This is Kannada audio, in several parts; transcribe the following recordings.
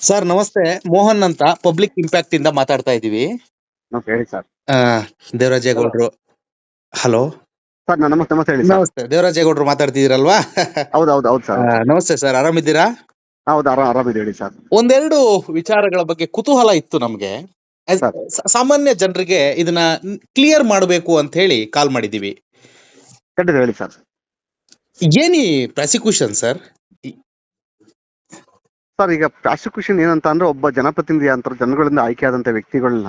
ಸರ್ ನಮಸ್ತೆ. ಮೋಹನ್ ಅಂತ ಪಬ್ಲಿಕ್ ಇಂಪ್ಯಾಕ್ಟ್ ಇಂದ ಮಾತಾಡ್ತಾ ಇದೀವಿ ಹೇಳಿ ಸರ್ ಆ, ದೇವರಾಜೇಗೌಡ್ರು ಹಲೋ ಸರ್ ನಮಸ್ತೆ ನಮಸ್ತೆ ಹೇಳಿ ಸರ್ ನಮಸ್ತೆ. ದೇವರಾಜೇಗೌಡ್ರು ಮಾತಾಡ್ತಿದ್ದೀರಲ್ವಾ? ಹೌದು ಹೌದು ಹೌದು ಸರ್ ನಮಸ್ತೆ ಸರ್ ಆರಾಮಿದ್ದೀರಾ? ಹೌದು ಆರಾಮ್ ಆರಾಮಿದೆ ಹೇಳಿ ಸರ್ ಒಂದೆರಡು ವಿಚಾರಗಳ ಬಗ್ಗೆ ಕುತೂಹಲ ಇತ್ತು ನಮ್ಗೆ. ಸಾಮಾನ್ಯ ಜನರಿಗೆ ಇದನ್ನ ಕ್ಲಿಯರ್ ಮಾಡಬೇಕು ಅಂತ ಹೇಳಿ ಕಾಲ್ ಮಾಡಿದೀವಿ ಹೇಳಿ sir any prosecution sir sir ಈಗ ಪ್ರಾಸಿಕ್ಯೂಷನ್ ಏನಂತ ಅಂದ್ರೆ ಒಬ್ಬ ಜನಪ್ರತಿನಿಧಿ ಅಂತ ಜನಗಳಿಂದ ಆಯ್ಕೆಯಾದಂತ ವ್ಯಕ್ತಿಗಳನ್ನ.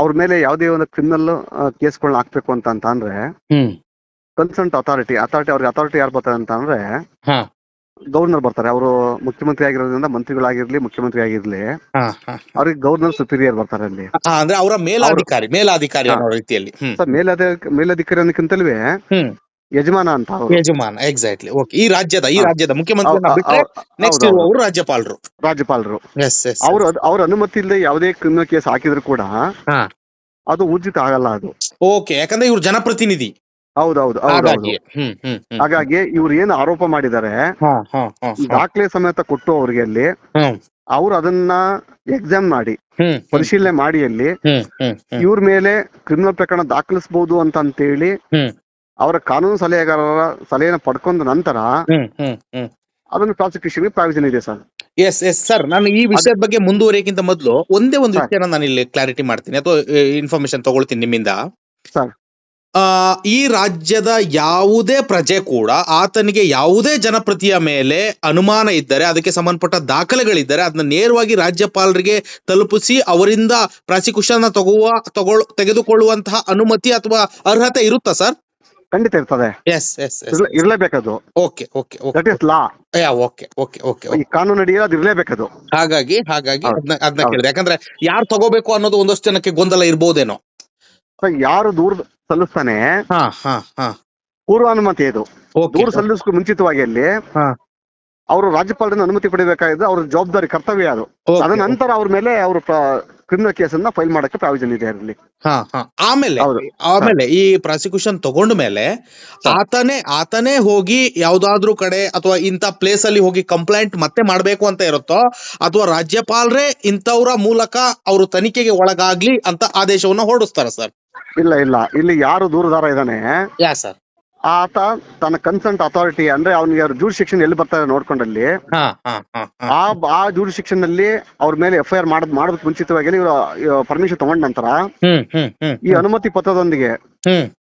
ಅವ್ರ ಮೇಲೆ ಯಾವುದೇ ಒಂದು ಕ್ರಿಮಿನಲ್ ಕೇಸ್ಗಳನ್ನ ಹಾಕ್ಬೇಕು ಅಂತ ಅಂತ ಅಂದ್ರೆ ಕನ್ಸರ್ಟ್ ಅಥಾರಿಟಿ ಅಥಾರಿಟಿ ಅವ್ರಿಗೆ ಅಥಾರಿಟಿ ಯಾರು ಬರ್ತಾರೆ ಅಂತ ಅಂದ್ರೆ ಗವರ್ನರ್ ಬರ್ತಾರೆ. ಅವರು ಮುಖ್ಯಮಂತ್ರಿ ಆಗಿರೋದ್ರಿಂದ ಮಂತ್ರಿಗಳಾಗಿರ್ಲಿ ಮುಖ್ಯಮಂತ್ರಿ ಆಗಿರ್ಲಿ ಅವ್ರಿಗೆ ಗವರ್ನರ್ ಸುಪೀರಿಯರ್ ಬರ್ತಾರೆ ಅಲ್ಲಿ. ಅಂದ್ರೆ ಅವರ ಮೇಲಾಧಿಕಾರಿ ಮೇಲಾಧಿಕಾರಿ ಮೇಲಾಧಿಕಾರಿ ಅನ್ನೋಕ್ಕಿಂತಲೂ ಯಜಮಾನ ಅಂತ ಅವರು ಯಜಮಾನ ಎಕ್ಸಾಕ್ಟ್ಲಿ ಓಕೆ ಈ ರಾಜ್ಯದ ಈ. ರಾಜ್ಯದ ಮುಖ್ಯಮಂತ್ರಿ ಬಿಟ್ರೆ ನೆಕ್ಸ್ಟ್ ಇರುವವರು ರಾಜ್ಯಪಾಲರು. ರಾಜ್ಯಪಾಲರು. ಎಸ್ ಎಸ್ ಅವ್ರ ಅವ್ರ ಅನುಮತಿ ಇಲ್ಲದೆ ಯಾವುದೇ ಕ್ರಿಮಿನಲ್ ಕೇಸ್ ಹಾಕಿದ್ರು ಕೂಡ ಹಾ. ಅದು ಊರ್ಜಿತ ಆಗಲ್ಲ ಅದು. ಓಕೆ ಯಾಕಂದ್ರೆ ಇವ್ರು ಜನಪ್ರತಿನಿಧಿ. ಹೌದೌದು ಹೌದೌದು ಹಾಗಾಗಿ ಹ್ಮ್ ಹ್ಮ್ ಹ್ಮ್. ಹಾಗಾಗಿ ಇವ್ರು ಏನು ಆರೋಪ ಮಾಡಿದ್ದಾರೆ ಹಾ ಹಾ ಹಾ ಹಾ. ದಾಖಲೆ ಸಮೇತ ಕೊಟ್ಟು ಅವ್ರಿಗೆ ಅಲ್ಲಿ ಹ್ಮ್. ಅವ್ರು ಅದನ್ನ ಎಕ್ಸಾಮ್ ಮಾಡಿ ಹ್ಮ್ ಪರಿಶೀಲನೆ ಮಾಡಿ ಅಲ್ಲಿ ಹ್ಮ್ ಹ್ಮ್ ಹ್ಮ್. ಇವ್ರ ಮೇಲೆ ಕ್ರಿಮಿನಲ್ ಪ್ರಕರಣ ದಾಖಲಿಸಬಹುದು ಅಂತ ಅಂತೇಳಿ ಹ್ಮ್. ಅವರ ಕಾನೂನು ಸಲಹೆಗಾರರ ಸಲಹೆಯನ್ನು ಪಡ್ಕೊಂಡ ನಂತರ ಹ್ಮ್ ಹ್ಮ್ ಹ್ಮ್. ಅದನ್ನು ಪ್ರಾಸಿಕ್ಯೂಷನ್ ಪ್ರಾವಿಷನ್ ಇದೆ ಸರ್. ಎಸ್ ಎಸ್ ಸರ್ ನಾನು ಈ ವಿಷಯದ ಬಗ್ಗೆ ಮುಂದುವರಿಯಕ್ಕಿಂತ ಮೊದಲು ಒಂದೇ ಒಂದು. ವಿಷಯನ ನಾನು ಇಲ್ಲಿ ಕ್ಲಾರಿಟಿ ಮಾಡ್ತೀನಿ. ಅಥವಾ ಇನ್ಫಾರ್ಮೇಶನ್ ತಗೊಳ್ತೀನಿ ನಿಮ್ಮಿಂದ. ಸರ್. ಆ, ಈ ರಾಜ್ಯದ ಯಾವುದೇ ಪ್ರಜೆ ಕೂಡ ಆತನಿಗೆ ಯಾವುದೇ ಜನಪ್ರತಿಯ ಮೇಲೆ ಅನುಮಾನ ಇದ್ದರೆ ಅದಕ್ಕೆ ಸಂಬಂಧಪಟ್ಟ ದಾಖಲೆಗಳಿದ್ದರೆ ಅದನ್ನ ನೇರವಾಗಿ ರಾಜ್ಯಪಾಲರಿಗೆ ತಲುಪಿಸಿ ಅವರಿಂದ ಪ್ರಾಸಿಕ್ಯೂಷನ್ ತಗುವ ತಗೊಳ್ ತೆಗೆದುಕೊಳ್ಳುವಂತಹ ಅನುಮತಿ ಅಥವಾ ಅರ್ಹತೆ ಇರುತ್ತಾ ಸರ್? ಖಂಡಿತ ಇರ್ತದೆ. Yes yes ಇರ್ಲೇಬೇಕದು. Okay okay okay that is law okay okay okay ಈ ಕಾನೂನು ಅಡಿ ಅದು ಇರ್ಲೇಬೇಕದು. ಹಾಗಾಗಿ ಹಾಗಾಗಿ. ಅದನ್ನ ಅದನ್ನ ಕೇಳಿದೆ. ಯಾಕಂದ್ರೆ ಯಾರು ತಗೋಬೇಕು ಅನ್ನೋದು ಒಂದಷ್ಟು ಜನಕ್ಕೆ ಗೊಂದಲ ಇರ್ಬೋದೇನೋ. ಯಾರು ದೂರ ಸಲ್ಲಿಸ್ತಾನೆ ಪೂರ್ವಾನುಮತಿ ಇದು. ದೂರ ಸಲ್ಲಿಸ್ಕೊ ಮುಂಚಿತವಾಗಿ ಅಲ್ಲಿ. ಅವರು ರಾಜ್ಯಪಾಲರಿಂದ ಅನುಮತಿ ಪಡಿಬೇಕಾಗಿದ್ದು ಅವ್ರ ಜವಾಬ್ದಾರಿ ಕರ್ತವ್ಯ ಅದು. ಅದ ನಂತರ ಅವ್ರ ಮೇಲೆ ಅವರು ಕ್ರಿಮಿನಲ್ ಕೇಸನ್ನ ಫೈಲ್ ಮಾಡಕ್ಕೆ ಪ್ರಾವಿಷನ್ ಇದೆ ಅದರಲ್ಲಿ ಆಮೇಲೆ ಆಮೇಲೆ ಈ ಪ್ರಾಸಿಕ್ಯೂಷನ್ ತಗೊಂಡ ಮೇಲೆ ಆತನೇ ಆತನೇ ಹೋಗಿ ಯಾವ್ದಾದ್ರು ಕಡೆ ಅಥವಾ ಇಂಥ ಪ್ಲೇಸ್ ಅಲ್ಲಿ ಹೋಗಿ ಕಂಪ್ಲೇಂಟ್ ಮತ್ತೆ ಮಾಡ್ಬೇಕು ಅಂತ ಇರುತ್ತೋ ಅಥವಾ ರಾಜ್ಯಪಾಲರೇ ಇಂಥವ್ರ ಮೂಲಕ ಅವರು ತನಿಖೆಗೆ ಒಳಗಾಗ್ಲಿ ಅಂತ ಆದೇಶವನ್ನ ಹೊರಡಿಸ್ತಾರ ಸರ್? ಇಲ್ಲ ಇಲ್ಲ. ಇಲ್ಲಿ ಯಾರು ದೂರದಾರ ಇದ್ದಾನೆ ಯಾ ಸರ್? ಆತ ತನ್ನ ಕನ್ಸರ್ಟ್ ಅಥಾರಿಟಿ ಅಂದ್ರೆ ಅವನಿಗೆ ಜೂರ್ ಶಿಕ್ಷನ್ ಎಲ್ಲಿ ಬರ್ತಾರೆ ನೋಡ್ಕೊಂಡಲ್ಲಿ ಆ ಆ ಜೂರ್ ಶಿಕ್ಷನ್ನಲ್ಲಿ ಅವ್ರ ಮೇಲೆ ಎಫ್ ಐ ಆರ್ ಮಾಡೋದ್ ಮಾಡೋದಕ್ಕೆ ಮುಂಚಿತವಾಗಿ ಇವರು ಪರ್ಮಿಷನ್ ತಗೊಂಡ ನಂತರ ಈ ಅನುಮತಿ ಪತ್ರದೊಂದಿಗೆ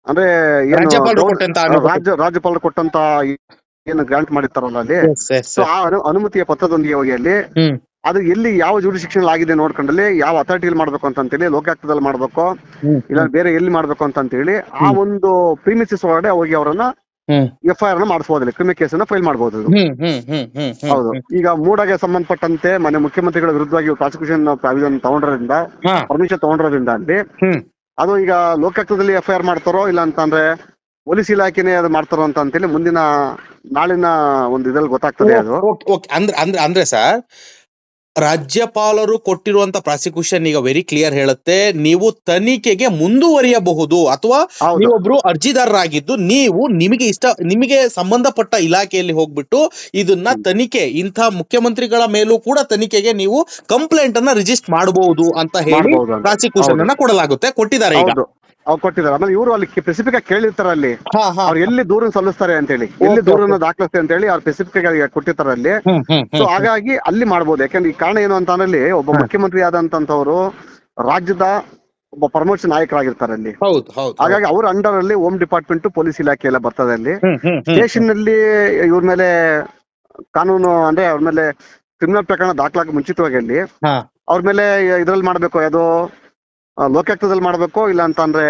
ಅಂದ್ರೆ. ರಾಜ್ಯ ರಾಜ್ಯಪಾಲರು ಕೊಟ್ಟಂತ ಏನು ಗ್ರಾಂಟ್ ಮಾಡಿರ್ತಾರಲ್ಲ ಅಲ್ಲಿ. ಆ ಅನು- ಅನುಮತಿಯ ಪತ್ರದೊಂದಿಗೆ ಹೋಗಿ ಅಲ್ಲಿ ಅದು ಎಲ್ಲಿ ಯಾವ ಜೂಡಿ ಶಿಕ್ಷಣ ಆಗಿದೆ ನೋಡ್ಕೊಂಡಲ್ಲಿ ಯಾವ ಅಥಾರಿಟಿಯಲ್ಲಿ ಮಾಡ್ಬೇಕು ಅಂತ ಅಂತೇಳಿ ಲೋಕಾಯುಕ್ತದಲ್ಲಿ ಮಾಡ್ಬೇಕು ಇಲ್ಲ ಬೇರೆ ಎಲ್ಲಿ ಮಾಡ್ಬೇಕು ಅಂತ ಹೇಳಿ ಆ ಒಂದು ಪ್ರೀಮಿಸಿಸ್ ಒಳಗಡೆ ಹೋಗಿ ಅವರನ್ನ ಎಫ್ ಐ ಆರ್ನ ಕ್ರಿಮಿ ಕ್ರಿಮಿನಲ್ ಕೇಸನ್ನ ಫೈಲ್ ಮಾಡಬಹುದು ಹೌದು. ಈಗ ಮೂಡಗೆ ಸಂಬಂಧಪಟ್ಟಂತೆ ಮನೆ ಮುಖ್ಯಮಂತ್ರಿಗಳ ವಿರುದ್ಧವಾಗಿ ಪ್ರಾಸಿಕ್ಯೂಷನ್ ಪ್ರಾವಿಷನ್ ತಗೊಂಡ್ರಿಂದ ಪರ್ಮಿಷನ್ ತಗೊಂಡ್ರೋದ್ರಿಂದ ಅಲ್ಲಿ ಅದು ಈಗ ಲೋಕಾಯುಕ್ತದಲ್ಲಿ ಎಫ್ ಐ ಆರ್ ಮಾಡ್ತಾರೋ ಇಲ್ಲ ಅಂತಂದ್ರೆ ಪೊಲೀಸ್ ಇಲಾಖೆನೇ ಅದು ಮಾಡ್ತಾರೋ ಅಂತ ಅಂತೇಳಿ ಮುಂದಿನ ನಾಳಿನ ಒಂದು ಇದ್ರಲ್ಲಿ ಗೊತ್ತಾಗ್ತದೆ ಅದು. ಅಂದ್ರೆ ಅಂದ್ರೆ ಸರ್ ರಾಜ್ಯಪಾಲರು ಕೊಟ್ಟಿರುವಂತ ಪ್ರಾಸಿಕ್ಯೂಷನ್ ಈಗ ವೆರಿ ಕ್ಲಿಯರ್ ಹೇಳುತ್ತೆ. ನೀವು ತನಿಖೆಗೆ ಮುಂದುವರಿಯಬಹುದು ಅಥವಾ ಒಬ್ರು ನೀವೊಬ್ರು ಅರ್ಜಿದಾರರಾಗಿದ್ದು ನೀವು ನಿಮಗೆ ಇಷ್ಟ ನಿಮಗೆ ಸಂಬಂಧಪಟ್ಟ ಇಲಾಖೆಯಲ್ಲಿ ಹೋಗ್ಬಿಟ್ಟು ಇದನ್ನ ತನಿಖೆ ಇಂಥ ಮುಖ್ಯಮಂತ್ರಿಗಳ ಮೇಲೂ ಕೂಡ ತನಿಖೆಗೆ ನೀವು ಕಂಪ್ಲೇಂಟ್ ಅನ್ನ ರಿಜಿಸ್ಟ್ ಮಾಡಬಹುದು ಅಂತ ಹೇಳಿ ಪ್ರಾಸಿಕ್ಯೂಷನ್ ಅನ್ನ ಕೊಡಲಾಗುತ್ತೆ ಕೊಟ್ಟಿದ್ದಾರೆ ಈಗ. ಅವ್ರು ಕೊಟ್ಟಿದ್ದಾರೆ. ಆಮೇಲೆ ಇವರು ಅಲ್ಲಿ ಸ್ಪೆಸಿಫಿಕ್ ಆಗಿ ಕೇಳಿರ್ತಾರೆ ಅಲ್ಲಿ. ಹಾ ಹಾ. ಅವ್ರು ಎಲ್ಲಿ ದೂರ ಸಲ್ಲಿಸ್ತಾರೆ ಅಂತ ಹೇಳಿ ಎಲ್ಲಿ Okay, ದೂರನ್ನ ದಾಖಲಿಸ್ತಾರೆ ಅಂತ ಹೇಳಿ ಅವ್ರು ಸ್ಪೆಸಿಫಿಕ್ ಆಗಿ ಕೊಟ್ಟಿರ್ತಾರೆ ಅಲ್ಲಿ. ಹ್ಮ್ ಹ್ಮ್ ಸೊ ಹಾಗಾಗಿ ಅಲ್ಲಿ ಮಾಡ್ಬೋದು. ಯಾಕಂದ್ರೆ ಈ ಕಾರಣ ಏನು ಅಂತ ಅಂದ್ರೆ ಒಬ್ಬ ಮುಖ್ಯಮಂತ್ರಿ ಆದಂತವರು ರಾಜ್ಯದ ಒಬ್ಬ ಪ್ರಮೋಷನ್ ನಾಯಕರಾಗಿರ್ತಾರೆ ಅಲ್ಲಿ. ಹೌದು ಹೌದು ಹಾಗಾಗಿ ಅವ್ರ ಅಂಡರ್ ಅಲ್ಲಿ ಹೋಮ್ ಡಿಪಾರ್ಟ್ಮೆಂಟ್ ಪೊಲೀಸ್ ಇಲಾಖೆ ಎಲ್ಲ ಬರ್ತದೆ ಅಲ್ಲಿ. ಹ್ಮ್ ಹ್ಮ್ ಹ್ಮ್ ಸ್ಟೇಷನ್ ಅಲ್ಲಿ ಇವ್ರ ಮೇಲೆ ಕಾನೂನು ಅಂದ್ರೆ ಅವ್ರ ಮೇಲೆ ಕ್ರಿಮಿನಲ್ ಪ್ರಕರಣ ದಾಖಲಾಗ ಮುಂಚಿತವಾಗಿ ಅಲ್ಲಿ. ಹಾ. ಅವ್ರ ಮೇಲೆ ಇದ್ರಲ್ಲಿ ಮಾಡ್ಬೇಕು ಯಾವ್ದು? ಲೋಕಾಯುಕ್ತದಲ್ಲಿ ಮಾಡಬೇಕು ಇಲ್ಲ ಅಂತಂದ್ರೆ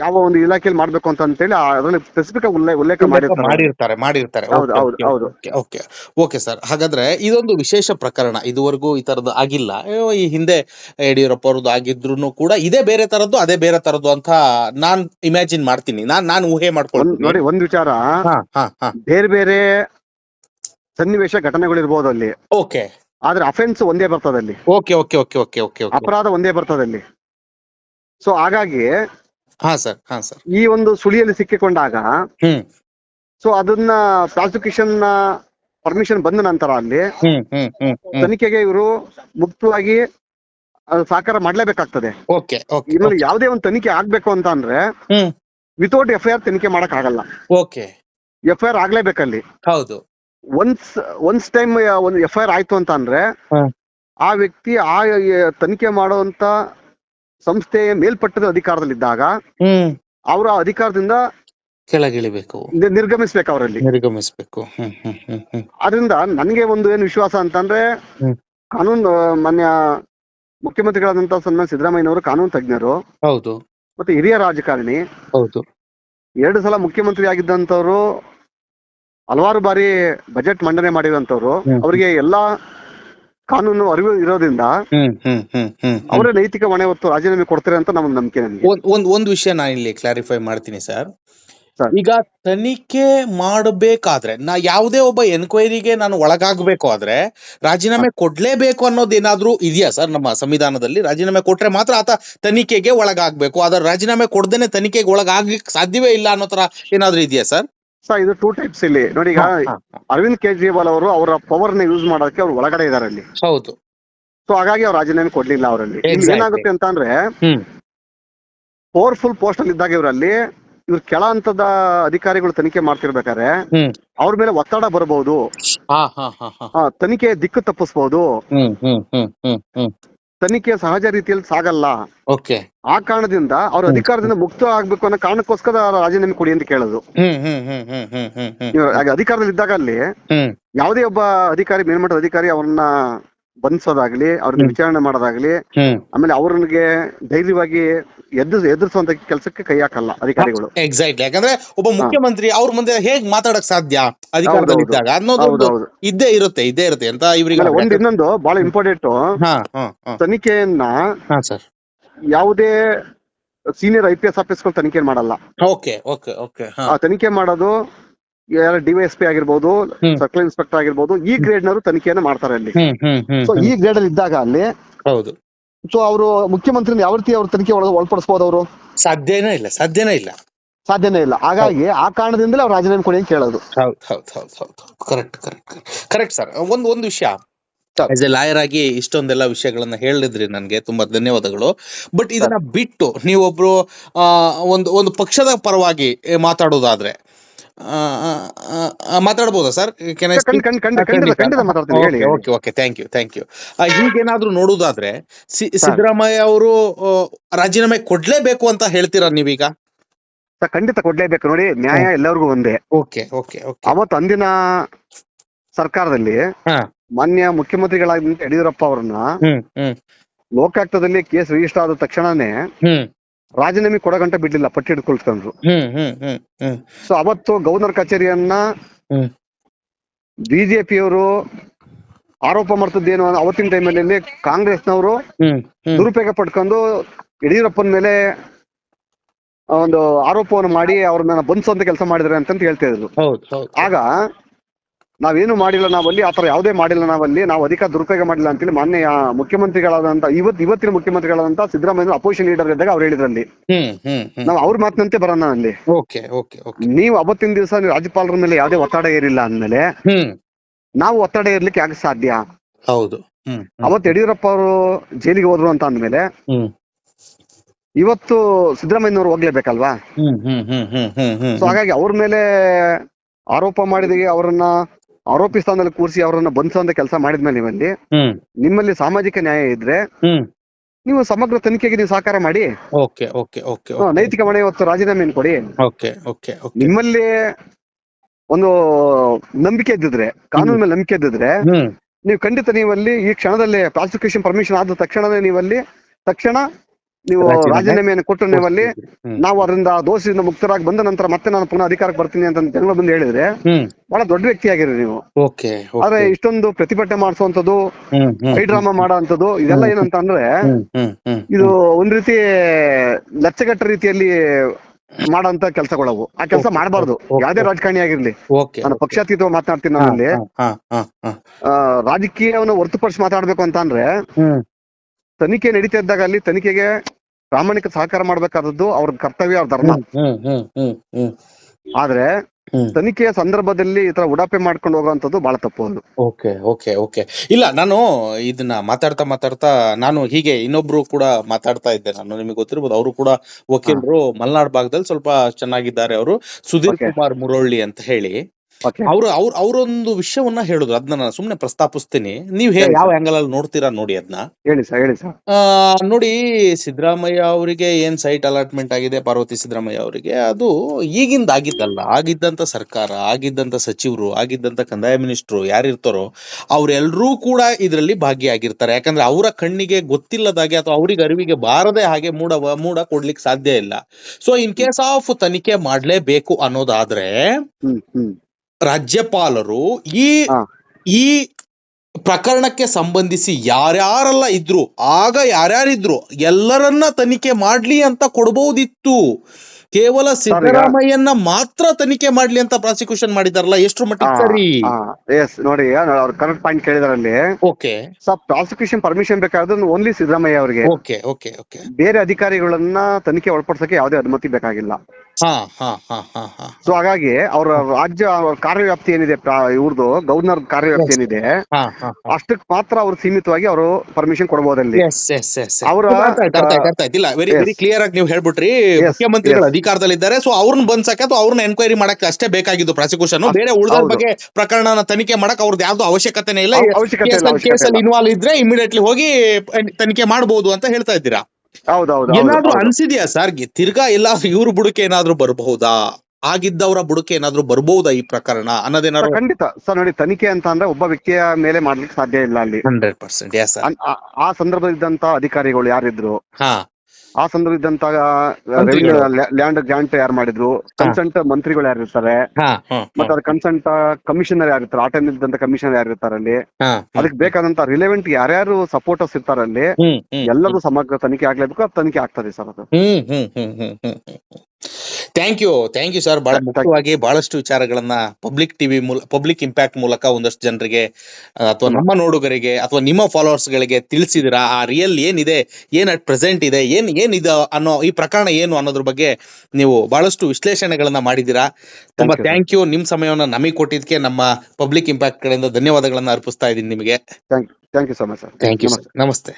ಯಾವ ಒಂದು ಇಲಾಖೆಯಲ್ಲಿ ಮಾಡ್ಬೇಕು ಅಂತ ಅಂತೇಳಿ ಅದರಲ್ಲಿ ಸ್ಪೆಸಿಫಿಕ್ ಆಗಿ ಉಲ್ಲೇಖ ಉಲ್ಲೇಖ ಮಾಡಿರ್ತಾರೆ. ಮಾಡಿರ್ತಾರೆ ಹೌದು, ಹೌದು, ಹೌದು. ಓಕೆ ಓಕೆ ಸರ್ ಹಾಗಾದ್ರೆ ಇದೊಂದು ವಿಶೇಷ ಪ್ರಕರಣ ಇದುವರೆಗೂ ಈ ತರದ್ದು ಆಗಿಲ್ಲ. ಈ ಹಿಂದೆ ಯಡಿಯೂರಪ್ಪ ಅವ್ರದ್ದು ಆಗಿದ್ರು ಕೂಡ ಇದೇ ಬೇರೆ ತರದ್ದು ಅದೇ ಬೇರೆ ತರದ್ದು ಅಂತ ನಾನ್ ಇಮ್ಯಾಜಿನ್ ಮಾಡ್ತೀನಿ. ನಾನ್ ನಾನು ಊಹೆ ಮಾಡ್ಕೊಂಡು ನೋಡಿ ಒಂದ್ ವಿಚಾರ. ಬೇರೆ ಬೇರೆ ಸನ್ನಿವೇಶ ಘಟನೆಗಳಿರ್ಬೋದು ಅಲ್ಲಿ. ಓಕೆ ಆದ್ರೆ ಅಫೆನ್ಸ್ ಒಂದೇ ಬರ್ತದೆ ಅಲ್ಲಿ. Okay okay okay okay okay ಅಪರಾಧ ಒಂದೇ ಬರ್ತದೆ ಅಲ್ಲಿ. ಸೊ ಹಾಗಾಗಿ ಹಾ ಸರ್ ಹಾ ಸರ್ ಈ ಒಂದು ಸುಳಿಯಲ್ಲಿ ಸಿಕ್ಕಿಕೊಂಡಾಗ ಹ್ಮ್. ಸೊ ಅದನ್ನ ಪ್ರಾಸಿಕ್ಯೂಷನ್ ಪರ್ಮಿಷನ್ ಬಂದ ನಂತರ ಅಲ್ಲಿ ತನಿಖೆಗೆ ಇವರು ಮುಕ್ತವಾಗಿ ಸಹಕಾರ ಮಾಡ್ಲೇಬೇಕಾಗ್ತದೆ. ಇನ್ನು ಯಾವುದೇ ಒಂದು ತನಿಖೆ ಆಗ್ಬೇಕು ಅಂತ ಅಂದ್ರೆ ವಿತೌಟ್ ಎಫ್ ಐ ಆರ್ ತನಿಖೆ ಮಾಡಕ್ ಆಗಲ್ಲ ಓಕೆ ಎಫ್ ಐ ಆರ್ ಆಗ್ಲೇಬೇಕಲ್ಲಿ. ಹೌದು. ಒನ್ಸ್ ಒನ್ಸ್ ಟೈಮ್ ಒಂದು ಎಫ್ ಐ ಆರ್ ಆಯ್ತು ಅಂತ ಅಂದ್ರೆ ಆ ವ್ಯಕ್ತಿ ಆ ತನಿಖೆ ಮಾಡುವಂತ ಸಂಸ್ಥೆಯ ಮೇಲ್ಪಟ್ಟದ ಅಧಿಕಾರದಲ್ಲಿದ್ದಾಗ ಇದ್ದಾಗ ಅವರ ಅಧಿಕಾರದಿಂದ ಕೆಳಗಿಳಿಬೇಕು. ನಿರ್ಗಮಿಸ್ಬೇಕು ಅವರಲ್ಲಿ. ನಿರ್ಗಮಿಸ್ಬೇಕು. ಆದ್ರಿಂದ ನನಗೆ ಒಂದು ಏನು ವಿಶ್ವಾಸ ಅಂತಂದ್ರೆ. ಕಾನೂನು ಮಾನ್ಯ ಮುಖ್ಯಮಂತ್ರಿಗಳಾದಂತಹ ಸನ್ಮಾನ್ಯ ಸಿದ್ದರಾಮಯ್ಯನವರು ಕಾನೂನು ತಜ್ಞರು ಹೌದು. ಮತ್ತೆ ಹಿರಿಯ ರಾಜಕಾರಣಿ ಹೌದು. ಎರಡು ಸಲ ಮುಖ್ಯಮಂತ್ರಿ ಆಗಿದ್ದಂತವ್ರು ಹಲವಾರು ಬಾರಿ ಬಜೆಟ್ ಮಂಡನೆ ಮಾಡಿದಂತವ್ರು ಹ್ಮ್. ಅವರಿಗೆ ಎಲ್ಲಾ ಕಾನೂನು ಅರಿವು ಇರೋದ್ರಿಂದ. ಅವರೇ ನೈತಿಕ ಹೊಣೆ ಹೊತ್ತು ರಾಜೀನಾಮೆ ಕೊಡ್ತಾರೆ ಅಂತ ನಮ್ಮ ನಂಬಿಕೆ ನನಗೆ ಒಂದ್ ಒಂದ್ ವಿಷಯ ನಾನು ಇಲ್ಲಿ ಕ್ಲಾರಿಫೈ ಮಾಡ್ತೀನಿ ಸರ್. ಈಗ ತನಿಖೆ ಮಾಡಬೇಕಾದ್ರೆ ನಾ ಯಾವುದೇ ಒಬ್ಬ ಎನ್ಕ್ವೈರಿಗೆ ನಾನು ಒಳಗಾಗಬೇಕು ಆದ್ರೆ ರಾಜೀನಾಮೆ ಕೊಡ್ಲೇಬೇಕು ಅನ್ನೋದು ಏನಾದ್ರೂ ಇದೆಯಾ ಸರ್ ನಮ್ಮ ಸಂವಿಧಾನದಲ್ಲಿ ರಾಜೀನಾಮೆ ಕೊಟ್ರೆ ಮಾತ್ರ ಆತ ತನಿಖೆಗೆ ಒಳಗಾಗ್ಬೇಕು ಆದ್ರೆ ರಾಜೀನಾಮೆ ಕೊಡ್ದೇನೆ ತನಿಖೆಗೆ ಒಳಗಾಗ್ಲಿಕ್ಕೆ ಸಾಧ್ಯವೇ ಇಲ್ಲ ಅನ್ನೋ ತರ ಏನಾದ್ರೂ ಇದೆಯಾ ಸರ್ ಸರ್ ಇದು ಟೂ ಟೈಪ್ಸ್ ಇಲ್ಲಿ. ನೋಡಿ ಈಗ ಅರವಿಂದ್ ಕೇಜ್ರಿವಾಲ್ ಅವರು ಅವರ ಪವರ್ನ ಯೂಸ್ ಮಾಡೋಕೆ ಅವ್ರು ಒಳಗಡೆ ಇದಾರೆ ಅಲ್ಲಿ. ಹೌದು. ಸೊ ಹಾಗಾಗಿ ಅವ್ರು ರಾಜೀನಾಮೆ ಕೊಡ್ಲಿಲ್ಲ ಅವರಲ್ಲಿ. ಏನಾಗುತ್ತೆ ಅಂತ ಅಂದ್ರೆ ಪವರ್ಫುಲ್ ಪೋಸ್ಟ್ ಅಲ್ಲಿ ಇದ್ದಾಗ ಇವರಲ್ಲಿ ಇವ್ರ ಕೆಳ ಹಂತದ ಅಧಿಕಾರಿಗಳು ತನಿಖೆ ಮಾಡ್ತಿರ್ಬೇಕಾದ್ರೆ ಅವ್ರ ಮೇಲೆ ಒತ್ತಡ ಬರಬಹುದು. ತನಿಖೆ ದಿಕ್ಕು ತಪ್ಪಿಸ್ಬಹುದು ತನಿಖೆ ಸಹಜ ರೀತಿಯಲ್ಲಿ ಸಾಗಲ್ಲ. ಓಕೆ. ಆ ಕಾರಣದಿಂದ ಅವ್ರ ಅಧಿಕಾರದಿಂದ ಮುಕ್ತ ಆಗ್ಬೇಕು ಅನ್ನೋ ಕಾರಣಕ್ಕೋಸ್ಕರ ರಾಜೀನಾಮೆ ಕೊಡಿ ಅಂತ ಕೇಳೋದು. ಹ್ಮ್ ಹ್ಮ್ ಹ್ಮ್ ಹ್ಮ್ ಹ್ಮ್ ಹ್ಮ್ ಹ್ಮ್. ಹಾಗೆ ಅಧಿಕಾರದಲ್ಲಿ ಇದ್ದಾಗ ಅಲ್ಲಿ ಯಾವುದೇ ಒಬ್ಬ ಅಧಿಕಾರಿ ಮೇಲ್ಮಟ್ಟದ ಅಧಿಕಾರಿ ಅವ್ರನ್ನ ಬಂಧಿಸೋದಾಗ್ಲಿ ಅವ್ರನ್ನ ವಿಚಾರಣೆ ಮಾಡೋದಾಗ್ಲಿ ಆಮೇಲೆ ಅವ್ರನ್ಗೆ ಧೈರ್ಯವಾಗಿ ಎದ್ದು ಎದುರಿಸುವಂತ ಕೆಲಸಕ್ಕೆ ಕೈ ಹಾಕಲ್ಲ ಅಧಿಕಾರಿಗಳು. ಎಕ್ಸಾಕ್ಟ್ಲಿ ಯಾಕಂದ್ರೆ ಒಬ್ಬ ಮುಖ್ಯಮಂತ್ರಿ ಅವ್ರ ಮುಂದೆ ಹೇಗ್ ಮಾತಾಡಕ್ ಸಾಧ್ಯ ಅಧಿಕಾರದಲ್ಲಿ ಅನ್ನೋದು ಇದ್ದೇ ಇರುತ್ತೆ ಇದ್ದೇ ಇರುತ್ತೆ ಅಂತ ಇವರಿಗೆ ಒಂದ್ ಇನ್ನೊಂದು ಬಹಳ ಇಂಪಾರ್ಟೆಂಟ್ ತನಿಖೆಯನ್ನ ಯಾವುದೇ ಸೀನಿಯರ್ ಐ ಪಿ ಎಸ್ ಆಫೀಸ್ಗಳು ತನಿಖೆ ಮಾಡಲ್ಲ. ಓಕೆ ಓಕೆ ಓಕೆ ಆ ತನಿಖೆ ಮಾಡೋದು ಯಾರ ಡಿವೈಎಸ್ಪಿ ಆಗಿರ್ಬೋದು. ಸರ್ಕಲ್ ಇನ್ಸ್ಪೆಕ್ಟರ್ ಆಗಿರ್ಬೋದು ಈ ಗ್ರೇಡ್ ನವರು ತನಿಖೆಯನ್ನ ಮಾಡ್ತಾರೆ ಅಲ್ಲಿ. ಸೊ ಈ. ಗ್ರೇಡ್ ಅಲ್ಲಿ ಇದ್ದಾಗ ಅಲ್ಲಿ ಹೌದು. ಸೊ ಅವರು ಮುಖ್ಯಮಂತ್ರಿ ಯಾವ ರೀತಿ ಅವ್ರ ತನಿಖೆ ಒಳಗೆ ಒಳಪಡಿಸಬಹುದು ಅವರು? ಸಾಧ್ಯನೇ ಇಲ್ಲ ಸಾಧ್ಯನೇ ಇಲ್ಲ. ಸಾಧ್ಯನೇ ಇಲ್ಲ. ಹಾಗಾಗಿ ಆ ಕಾರಣದಿಂದಲೇ ಅವ್ರು ರಾಜೀನಾಮೆ ಕೊಡಿ ಅಂತ ಕೇಳೋದು. ಹೌದು ಹೌದು ಹೌದು ಹೌದು. ಕರೆಕ್ಟ್ ಕರೆಕ್ಟ್ ಕರೆಕ್ಟ್ ಸರ್ ಒಂದ್ ಒಂದು ವಿಷಯ. ಆಸ್ ಎ ಲಾಯರ್ ಆಗಿ ಇಷ್ಟೊಂದೆಲ್ಲ ವಿಷಯಗಳನ್ನ ಹೇಳಿದ್ರಿ ನನಗೆ ತುಂಬಾ ಧನ್ಯವಾದಗಳು. ಬಟ್ ಇದನ್ನ ಬಿಟ್ಟು ನೀವೊಬ್ರು ಆ, ಒಂದು ಒಂದು ಪಕ್ಷದ ಪರವಾಗಿ ಮಾತಾಡೋದಾದ್ರೆ ಆ, ಆ, ಆ, ಮಾತಾಡ್ಬೋದಾ sir? Can. Okay okay thank you thank you ಹೀಗೇನಾದ್ರೂ ನೋಡುದಾದ್ರೆ ಸಿದ್ದರಾಮಯ್ಯ ಅವರು ರಾಜೀನಾಮೆ ಕೊಡ್ಲೇಬೇಕು ಅಂತ ಹೇಳ್ತೀರಾ ನೀವೀಗ? ಸರ್, ಖಂಡಿತ ಕೊಡ್ಲೇಬೇಕು. ನೋಡಿ ನ್ಯಾಯ ಎಲ್ಲರಿಗೂ ಒಂದೇ. ಓಕೆ ಓಕೆ ಓಕೆ ಅವತ್ತು ಅಂದಿನ ಸರ್ಕಾರದಲ್ಲಿ. ಮಾನ್ಯ ಮುಖ್ಯಮಂತ್ರಿಗಳಾದಂತ ಯಡಿಯೂರಪ್ಪ ಅವರನ್ನ ಲೋಕಾಯುಕ್ತದಲ್ಲಿ ಕೇಸ್ ರಿಜಿಸ್ಟರ್ ಆದ ತಕ್ಷಣನೇ ರಾಜೀನಾಮೆ ಕೊಡಗಂಟ ಗಂಟೆ ಬಿಡ್ಲಿಲ್ಲ ಪಟ್ಟಿ ಹ್ಮ್ ಸೊ ಅವತ್ತು ಗವರ್ನರ್ ಕಚೇರಿಯನ್ನ ಹ್ಮ್. ಬಿಜೆಪಿಯವರು ಆರೋಪ ಮಾಡ್ತಿದ್ದೇನು ಅನ್ನೋ ಅವತ್ತಿನ ಟೈಮಲ್ಲಿ ಕಾಂಗ್ರೆಸ್ನವರು ದುರುಪಯೋಗ ಪಡ್ಕೊಂಡು ಯಡಿಯೂರಪ್ಪನ ಮೇಲೆ ಒಂದು ಆರೋಪವನ್ನು ಮಾಡಿ ಅವ್ರನ್ನ ಬಂಧಿಸುವಂತ ಕೆಲಸ ಮಾಡಿದ್ರೆ ಅಂತ ಹೇಳ್ತಾ ಇದ್ರು. ಆಗ ನಾವೇನು ಮಾಡಿಲ್ಲ ನಾವಲ್ಲಿ ಆತರ ಯಾವುದೇ ಮಾಡಿಲ್ಲ ನಾವಲ್ಲಿ ನಾವು ಅಧಿಕ ದುರುಪಯೋಗ ಮಾಡಿಲ್ಲ ಅಂತೇಳಿ ಮಾನ್ಯ ಮುಖ್ಯಮಂತ್ರಿಗಳಾದಂತ ಇವತ್ ಇವತ್ತಿನ ಮುಖ್ಯಮಂತ್ರಿಗಳಾದಂತ ಸಿದ್ದರಾಮಯ್ಯ ಅಪೋಸಿಷನ್ ಲೀಡರ್ ಇದ್ದಾಗ ಅವ್ರು ಹೇಳಿದ್ರಲ್ಲಿ. ನಾವು ಅವ್ರ ಮಾತಿನಂತೆ ಬರೋಣ ಅಲ್ಲಿ. ನೀವು ಅವತ್ತಿನ ದಿವಸ ನೀವು ರಾಜ್ಯಪಾಲರ ಮೇಲೆ ಯಾವುದೇ ಒತ್ತಡ ಏರಿಲ್ಲ ಅಂದ್ಮೇಲೆ ನಾವು ಒತ್ತಡ ಇರ್ಲಿಕ್ಕೆ ಯಾಕೆ ಸಾಧ್ಯ? ಹೌದು. ಅವತ್ತು ಯಡಿಯೂರಪ್ಪ ಅವರು ಜೈಲಿಗೆ ಹೋದ್ರು ಅಂತ ಅಂದ್ಮೇಲೆ ಹ್ಮ್. ಇವತ್ತು ಸಿದ್ದರಾಮಯ್ಯನವರು ಹೋಗ್ಲೇಬೇಕಲ್ವಾ? ಸೊ ಹಾಗಾಗಿ ಅವ್ರ ಮೇಲೆ ಆರೋಪ ಮಾಡಿದ ಅವರನ್ನ ಆರೋಪಿ ಸ್ಥಾನದಲ್ಲಿ ಕೂರಿಸಿ ಅವರನ್ನ ಬಂಧಿಸುವಂತ ಕೆಲಸ ಮಾಡಿದ್ಮೇಲೆ ನೀವಲ್ಲಿ ಹ್ಮ್. ನಿಮ್ಮಲ್ಲಿ ಸಾಮಾಜಿಕ ನ್ಯಾಯ ಇದ್ರೆ ಹ್ಮ್. ನೀವು ಸಮಗ್ರ ತನಿಖೆಗೆ ನೀವು ಸಹಕಾರ ಮಾಡಿ. ಓಕೆ ಓಕೆ ಓಕೆ ನೈತಿಕ ಹೊಣೆ ಇವತ್ತು ರಾಜೀನಾಮೆಯನ್ನು ಕೊಡಿ. Okay okay okay. ನಿಮ್ಮಲ್ಲಿ ಒಂದು ನಂಬಿಕೆ ಇದ್ದಿದ್ರೆ ಕಾನೂನು ಮೇಲೆ ನಂಬಿಕೆ ಇದ್ದಿದ್ರೆ ಹ್ಮ್. ನೀವು ಖಂಡಿತ ನೀವಲ್ಲಿ ಈ ಕ್ಷಣದಲ್ಲಿ ಪ್ರಾಸಿಕ್ಯೂಷನ್ ಪರ್ಮಿಷನ್ ಆದ ತಕ್ಷಣವೇ ನೀವಲ್ಲಿ ತಕ್ಷಣ ನೀವು ರಾಜೀನಾಮೆ ರಾಜೀನಾಮೆಯನ್ನು ಕೊಟ್ಟು ನೀವಲ್ಲಿ ನಾವು ಅದರಿಂದ ದೋಷದಿಂದ ಮುಕ್ತರಾಗಿ ಬಂದ ನಂತರ ಮತ್ತೆ ನಾನು ಪುನಃ ಅಧಿಕಾರಕ್ಕೆ ಬರ್ತೀನಿ ಅಂತ ಜನಗಳು ಬಂದು ಹೇಳಿದ್ರೆ ಬಹಳ ದೊಡ್ಡ ವ್ಯಕ್ತಿ ಆಗಿರಿ ನೀವು. ಆದ್ರೆ ಇಷ್ಟೊಂದು ಪ್ರತಿಭಟನೆ ಮಾಡಿಸುವಂತದ್ದು ಹೈ ಡ್ರಾಮಾ ಮಾಡುವಂತದ್ದು ಇದೆಲ್ಲ ಏನಂತ ಅಂದ್ರೆ ಇದು ಒಂದ್ ರೀತಿ ಲಚ್ಚಗಟ್ಟ ರೀತಿಯಲ್ಲಿ ಮಾಡಂತ ಕೆಲಸಗಳವು. ಆ ಕೆಲಸ ಮಾಡಬಾರ್ದು. ಯಾವ್ದೇ ರಾಜಕಾರಣಿ ಆಗಿರ್ಲಿ. ನಾನು ಪಕ್ಷಾತೀತವಾಗಿ ಮಾತನಾಡ್ತೀನಿ ನಾನಲ್ಲಿ. ರಾಜಕೀಯವನ್ನು ಹೊರತುಪಡಿಸಿ ಮಾತಾಡ್ಬೇಕು ಅಂತ ಅಂದ್ರೆ ತನಿಖೆ ನಡೀತಾ ಇದ್ದಾಗ ಅಲ್ಲಿ ತನಿಖೆಗೆ ಪ್ರಾಮಾಣಿಕ ಸಹಕಾರ ಮಾಡ್ಬೇಕಾದದ್ದು ಅವ್ರ ಕರ್ತವ್ಯ ಅವ್ರ ಧರ್ಮ. ಆದ್ರೆ ತನಿಖೆಯ ಸಂದರ್ಭದಲ್ಲಿ ಈ ತರ ಉಡಾಪೆ ಮಾಡ್ಕೊಂಡು ಹೋಗುವಂತದ್ದು ಬಹಳ ತಪ್ಪು ಅದು. Okay okay okay. ಇಲ್ಲ ನಾನು ಇದನ್ನ ಮಾತಾಡ್ತಾ ಮಾತಾಡ್ತಾ ನಾನು ಹೀಗೆ ಇನ್ನೊಬ್ರು ಕೂಡ ಮಾತಾಡ್ತಾ ಇದ್ದೆ. ನಾನು ನಿಮಗೆ ಗೊತ್ತಿರ್ಬೋದು ಅವರು ಕೂಡ ವಕೀಲರು ಮಲ್ನಾಡ್ ಭಾಗದಲ್ಲಿ ಸ್ವಲ್ಪ ಚೆನ್ನಾಗಿದ್ದಾರೆ ಅವರು. ಸುಧೀರ್. ಕುಮಾರ್ ಮುರೊಳ್ಳಿ ಅಂತ ಹೇಳಿ. ಅವ್ರು ಅವ್ರ ಅವರೊಂದು ವಿಷಯವನ್ನ ಹೇಳಿದ್ರು. ಅದನ್ನ ನಾನು ಸುಮ್ನೆ ಪ್ರಸ್ತಾಪಿಸ್ತೀನಿ. ನೀವ್ ಯಾವ ಆಂಗಲ್ ಅಲ್ಲಿ ನೋಡ್ತೀರಾ ನೋಡಿ ಅದನ್ನ ಹೇಳಿ ಸರ್ ಹೇಳಿ ಸರ್. ನೋಡಿ ಸಿದ್ದರಾಮಯ್ಯ ಅವರಿಗೆ ಏನ್ ಸೈಟ್ ಅಲಾಟ್ಮೆಂಟ್ ಆಗಿದೆ ಪಾರ್ವತಿ ಸಿದ್ದರಾಮಯ್ಯ ಅವರಿಗೆ ಅದು ಈಗಿಂದ ಆಗಿದ್ದಲ್ಲ. ಆಗಿದ್ದಂತ ಸರ್ಕಾರ ಆಗಿದ್ದಂತ ಸಚಿವರು ಆಗಿದ್ದಂತ ಕಂದಾಯ ಮಿನಿಸ್ಟ್ರು ಯಾರಿರ್ತಾರೋ ಅವ್ರೆಲ್ರೂ ಕೂಡ ಇದರಲ್ಲಿ ಭಾಗಿಯಾಗಿರ್ತಾರೆ. ಯಾಕಂದ್ರೆ ಅವರ ಕಣ್ಣಿಗೆ ಗೊತ್ತಿಲ್ಲದಾಗೆ ಅಥವಾ ಅವ್ರಿಗೆ ಅರಿವಿಗೆ ಬಾರದೆ ಹಾಗೆ ಮೂಡ ಮೂಡ ಕೊಡ್ಲಿಕ್ಕೆ ಸಾಧ್ಯ ಇಲ್ಲ. ಸೊ ಇನ್ ಕೇಸ್ ಆಫ್ ತನಿಖೆ ಮಾಡ್ಲೇಬೇಕು ಅನ್ನೋದಾದ್ರೆ ರಾಜ್ಯಪಾಲರು ಈ ಈ ಪ್ರಕರಣಕ್ಕೆ ಸಂಬಂಧಿಸಿ ಯಾರ್ಯಾರೆಲ್ಲ ಇದ್ರು ಆಗ ಯಾರ್ಯಾರಿದ್ರು ಎಲ್ಲರನ್ನ ತನಿಖೆ ಮಾಡ್ಲಿ ಅಂತ ಕೊಡ್ಬೋದಿತ್ತು. ಕೇವಲ ಸಿದ್ದರಾಮಯ್ಯನ ಮಾತ್ರ ತನಿಖೆ ಮಾಡ್ಲಿ ಅಂತ ಪ್ರಾಸಿಕ್ಯೂಷನ್ ಮಾಡಿದಾರಲ್ಲ ಎಷ್ಟು ಮಟ್ಟಿಗೆ ಸರಿ? ಎಸ್ ನೋಡಿ ಅವ್ರು ಕರೆಕ್ಟ್ ಪಾಯಿಂಟ್ ಕೇಳಿದಾರಲ್ಲಿ. ಓಕೆ. ಸರ್ ಪ್ರಾಸಿಕ್ಯೂಷನ್ ಪರ್ಮಿಷನ್ ಬೇಕಾದ್ರೆ ಓನ್ಲಿ ಸಿದ್ದರಾಮಯ್ಯ ಅವರಿಗೆ. Okay okay okay. ಬೇರೆ ಅಧಿಕಾರಿಗಳನ್ನ ತನಿಖೆ ಒಳಪಡಿಸಕ್ಕೆ ಯಾವುದೇ ಅನುಮತಿ ಬೇಕಾಗಿಲ್ಲ. ಹಾ ಹಾ ಹಾ ಹಾ ಹಾ. ಸೊ ಹಾಗಾಗಿ ಅವರ ರಾಜ್ಯ ಅವ್ರ ಕಾರ್ಯವ್ಯಾಪ್ತಿ ಏನಿದೆ ಪ್ರಾ- ಇವ್ರದ್ದು ಗವರ್ನರ್ ಕಾರ್ಯವ್ಯಾಪ್ತಿ ಏನಿದೆ ಹಾ ಹಾ ಅಷ್ಟಕ್ಕೆ ಮಾತ್ರ ಅವ್ರು ಸೀಮಿತವಾಗಿ ಅವರು ಪರ್ಮಿಷನ್ ಕೊಡಬಹುದಲ್ಲಿ ಎಸ್ ಎಸ್ ಎಸ್ ಅವ್ರ, ಇಲ್ಲ ವೆರಿ Yes. ವೆರಿ ಕ್ಲಿಯರ್ ಆಗಿ ನೀವು ಹೇಳ್ಬಿಟ್ರಿ. ಮುಖ್ಯಮಂತ್ರಿಗಳ ಮುಖ್ಯಮಂತ್ರಿಗಳು yes. ಅಧಿಕಾರದಲ್ಲಿದ್ದಾರೆ ಸೊ ಅವ್ರನ್ನ ಬಂದ್ಸಕ್ಕೆ ಅಥವಾ ಅವ್ರನ್ನ ಎನ್ಕ್ವೈರಿ ಮಾಡಕ್ಕೆ ಅಷ್ಟೇ ಬೇಕಾಗಿದ್ದು ಪ್ರಾಸಿಕ್ಯೂಷನ್ ಬೇರೆ ಉಳಿದ ಹೌದು. ಬಗ್ಗೆ ಪ್ರಕರಣನ ತನಿಖೆ ಮಾಡಕ್ ಅವ್ರದ್ದು ಯಾವ್ದು ಅವಶ್ಯಕತೆನೇ ಇಲ್ಲ. ಅವ- ಅವಶ್ಯಕತೆ ಇಲ್ಲ ಅವಶ್ಯಕತೆ ಕೇಸಲ್ಲಿ ಇಲ್ಲ ಇನ್ವಾಲ್ವ್ ಇದ್ರೆ ಇಮಿಡಿಯೇಟ್ಲಿ ಹೋಗಿ ತನಿಖೆ ಮಾಡಬಹುದು ಅಂತ ಹೇಳ್ತಾ ಇದ್ದೀರಾ? ಹೌದೌದು ಏನಾದ್ರೂ ಅನ್ಸಿದ್ಯಾ ಸರ್ ತಿರ್ಗಾ ಇಲ್ಲ ಇವ್ರ ಬುಡಕೆ ಏನಾದ್ರೂ ಬರಬಹುದಾ? ಆಗಿದ್ದವರ ಬುಡಕೆ ಏನಾದ್ರೂ ಬರಬಹುದಾ ಈ ಪ್ರಕರಣ ಅನ್ನೋದೇನಾದ್ರು? ಖಂಡಿತ. ಸರ್ ನೋಡಿ ತನಿಖೆ ಅಂತ ಅಂದ್ರೆ ಒಬ್ಬ ವ್ಯಕ್ತಿಯ ಮೇಲೆ ಮಾಡ್ಲಿಕ್ಕೆ ಸಾಧ್ಯ ಇಲ್ಲ ಅಲ್ಲಿ. ಹಂಡ್ರೆಡ್ ಪರ್ಸೆಂಟ್ ಆ- ಸಂದರ್ಭದಲ್ಲಿ ಇದ್ದಂತ ಅಧಿಕಾರಿಗಳು ಯಾರಿದ್ರು ಆ ಸಂದರ್ಭದಂತ ರೆವಿನ್ಯೂ ಲ್ಯಾಂಡ್ ಗ್ರಾಂಟ್ ಯಾರು ಮಾಡಿದ್ರು? ಕನ್ಸಂಟ್ ಮಂತ್ರಿಗಳು ಯಾರಿರ್ತಾರೆ ಇರ್ತಾರೆ? ಹಾ. ಮತ್ತೆ ಅದ್ರ ಕನ್ಸಂಟ್ ಕಮಿಷನರ್ ಯಾರಿರ್ತಾರೆ ಆ ಟೈಮ್ ಇದ್ದಂತ ಕಮಿಷನರ್ ಯಾರಿರ್ತಾರೆ ಅಲ್ಲಿ? ಹಾ. ಅದಕ್ಕೆ ಬೇಕಾದಂತ ರಿಲೆವೆಂಟ್ ಯಾರ್ಯಾರು ಸಪೋರ್ಟರ್ಸ್ ಇರ್ತಾರೆ ಅಲ್ಲಿ ಎಲ್ಲರೂ ಸಮಗ್ರ ತನಿಖೆ ಆಗ್ಲೇಬೇಕು ಅದು ತನಿಖೆ ಆಗ್ತದೆ ಸರ್ ಅದು. Thank you thank you sir ಬಹಳ ಮುಖ್ಯವಾಗಿ ಬಹಳಷ್ಟು ವಿಚಾರಗಳನ್ನ ಪಬ್ಲಿಕ್ ಟಿವಿ ಪಬ್ಲಿಕ್ ಇಂಪ್ಯಾಕ್ಟ್ ಮೂಲಕ ಒಂದಷ್ಟು ಜನರಿಗೆ ಅಥವಾ ನಮ್ಮ ನೋಡುಗರಿಗೆ ಅಥವಾ ನಿಮ್ಮ ಫಾಲೋವರ್ಸ್ ಗಳಿಗೆ ತಿಳಿಸಿದಿರಾ? ಆ ರಿಯಲ್ ಏನಿದೆ? ಏನ್ ಅಟ್ ಪ್ರೆಸೆಂಟ್ ಇದೆ? ಏನ್ ಏನಿದೆ ಅನ್ನೋ ಈ ಪ್ರಕರಣ ಏನು ಅನ್ನೋದ್ರ ಬಗ್ಗೆ ನೀವು ಬಹಳಷ್ಟು ವಿಶ್ಲೇಷಣೆಗಳನ್ನ ಮಾಡಿದೀರಾ? ತುಂಬಾ ಥ್ಯಾಂಕ್ ಯು ನಿಮ್ ಸಮಯವನ್ನ ನಮಗೆ ಕೊಟ್ಟಿದ್ದಕ್ಕೆ ನಮ್ಮ ಪಬ್ಲಿಕ್ ಇಂಪ್ಯಾಕ್ಟ್ ಕಡೆಯಿಂದ ಧನ್ಯವಾದಗಳನ್ನ ಅರ್ಪಿಸ್ತಾ ಇದ್ದೀನಿ ನಿಮಗೆ. Thank thank you so much sir thank you ನಮಸ್ತೆ.